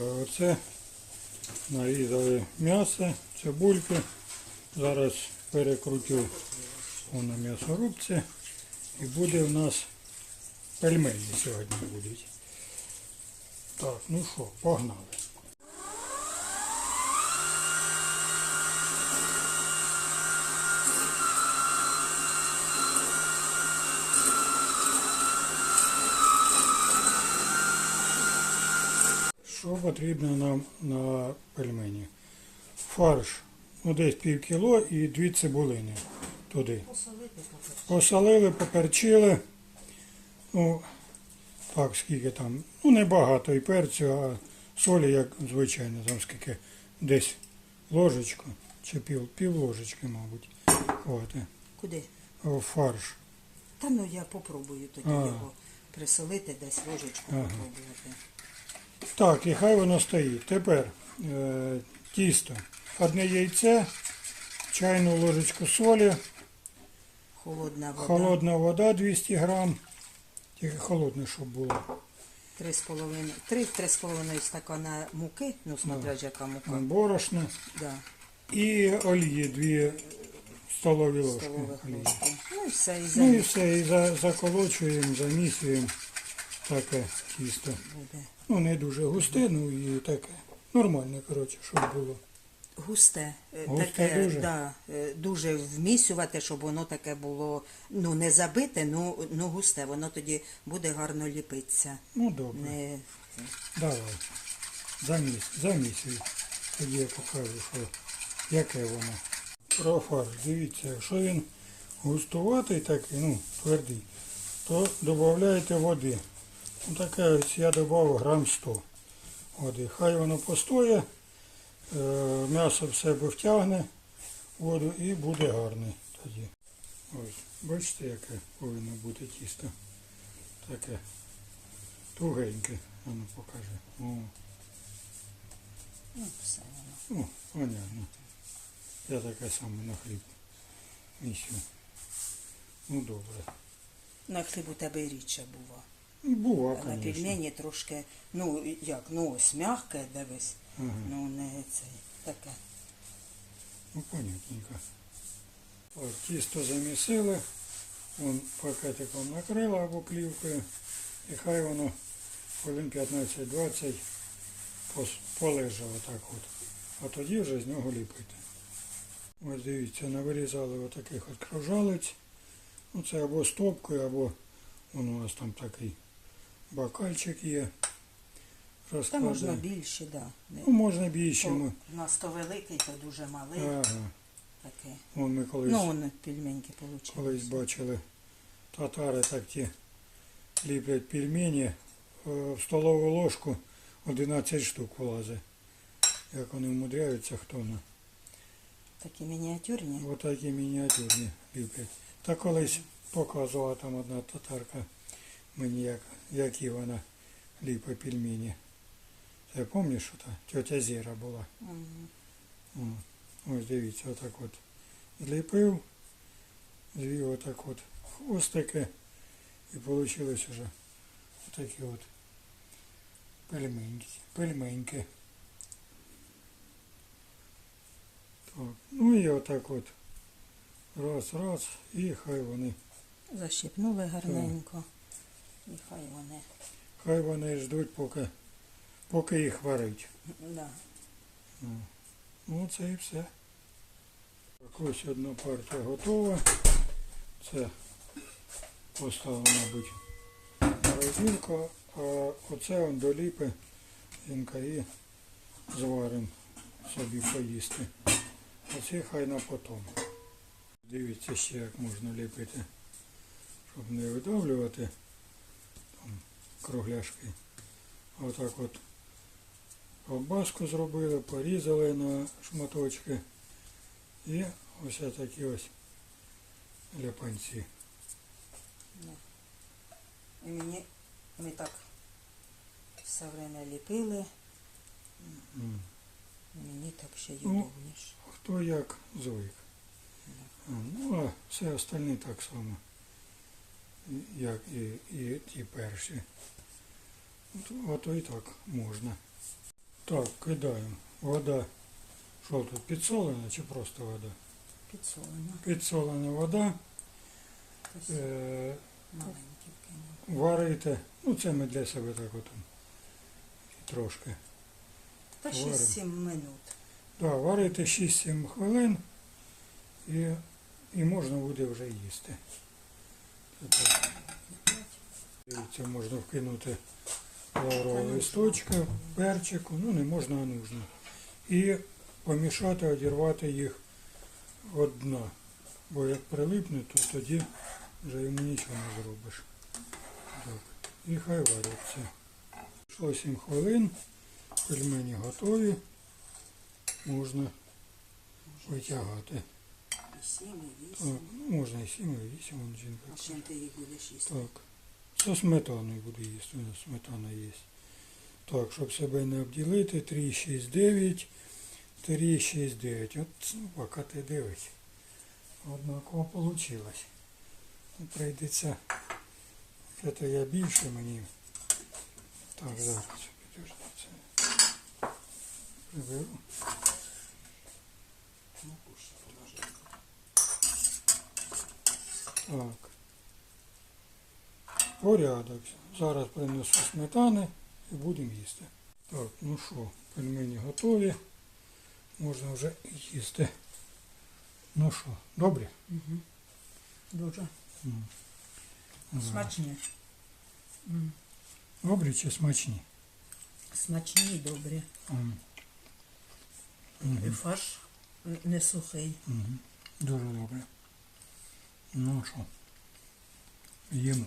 а оце нарізали м'ясо, цибульки. Зараз перекрутю на м'ясорубці і буде в нас пельмені сьогодні будуть. Так, ну що, погнали. Що потрібно нам на пельмені? Фарш, ну десь пів кіло і дві цибулини туди. Посолили, поперчили. Ну, так, скільки там. Ну, небагато і перцю, а солі, як звичайно, там скільки десь ложечку чи пів, пів ложечки, мабуть. От, е, Куди? о, фарш. Та ну я попробую тоді А. його присолити, десь ложечку Ага. попробувати. Так, і хай воно стоїть. Тепер е, тісто. Одне яйце, чайну ложечку солі, Холодна вода. холодна вода 200 грам. Тільки холодне, щоб було. Три з половиною, три, три з половиною стакана муки, ну смотря яка мука. Борошно. Да, І олії дві столові ложки. олії. Ну і все, і Ну і все, і за, заколочуємо, замісюємо таке тісто. буде. Ну не дуже густе, ну і таке. Нормальне, коротше, щоб було. Густе, е, Густе таке, дуже? Да, е, дуже вмісювати, щоб воно таке було, ну не забите, ну, ну густе, воно тоді буде гарно ліпитися. Ну добре. Не... Давай. Заміс, замісюй. Тоді я покажу, що яке воно. Про фарш. Дивіться, якщо він густуватий такий, ну, твердий, то додаєте води. Ну, таке ось я додав грам 100 води. Хай воно постоє, е, м'ясо в себе втягне воду і буде гарний тоді. Ось, бачите, яке повинно бути тісто. Таке тугеньке. А ну покажи. О, Ну, все воно. о, понятно. Я таке саме на хліб місю. Ну добре. На хліб у тебе і було. Бува, А на звісно. пельмені трошки, ну як, ну ось м'яке, дивись. Ага. Ну не цей таке. Ну, понятненько. От, тісто замісили, вон пакетиком накрила або плівкою, і хай воно хвилин 15-20 пос- полежало так от. А тоді вже з нього ліпити. Ось дивіться, навирізали отаких от кружалиць. Ну це або стопкою, або вон у нас там такий бакальчик є. Та можна більше, да. Не- Ну, можна більше. Ми. У нас то великий, то дуже малий. Ага. Такий. Вон ми колись. Ну, вони пельменьки получили. Колись бачили, татари так ті ліплять пельмені, е, в столову ложку 11 штук влазить. Як вони вмудряються, хто на. Такі мініатюрні. Отакі мініатюрні ліплять. Та колись показувала там одна татарка мені, як, які вона ліпить пельмені. Ти пам'ятаєш, що та тетя Зіра була? О, Ось дивіться, отак от зліпив, звів отак от хвостики і вийшли вже такі от пельменьки. пельменьки. Так, ну і отак от раз, раз, і хай вони, Защипнули гарненько. І хай вони. хай вони ждуть, поки, поки їх варить. Да. Ну це і все. Ось одна партія готова. Це поставив, мабуть, на розілку, а оце он доліпи і зваримо собі поїсти. Оце хай на потом. Дивіться ще як можна ліпити, щоб не видавлювати кругляшки. Отак от ковбаску зробили, порізали на шматочки. І ось такі ось ляпанці. І мені ми так все время ліпили. Мені так ще й Ну. Хто як звик. А, Ну, а все остальне так само, як і, і ті перші. От, а і так можна. Так, кидаємо. Вода. Що тут, підсолена чи просто вода? Підсолено. Підсолена вода. Ось Е, варите. Ну це ми для себе так от трошки. Та 6-7 минут. Да, варите 6-7 хвилин і, і можна буде вже їсти. Це. Можна вкинути лаврового листочка, перчику, ну не можна, а нужно. І помішати, одірвати їх від дна. Бо як прилипне, то тоді вже йому нічого не зробиш. Так. І хай варяться. Пройшло 7 хвилин, пельмені готові, можна витягати. І 7, і 8. Так, ну, можна і 7, і 8, вон жінка. А чим ти їх будеш їсти? Так. Со сметаною буду їсти, у нас сметана є. Так, щоб себе не обділити, 3, 6, 9, 3, 6, 9. От ну, поки ти дивись. Однаково вийшло. Ну, Прийдеться. Це я більше мені. Так, зараз підожди це. Приберу. Муку ще Так. Порядок. Зараз принесу сметани і будемо їсти. Так, ну що, пельмені готові. Можна вже їсти. Ну що, добре? Угу. Дуже. Зараз. смачні. М. Добрі чи смачні? Смачні і добрі. М. І фарш не сухий. Мгм. Дуже добре. Ну що, їмо.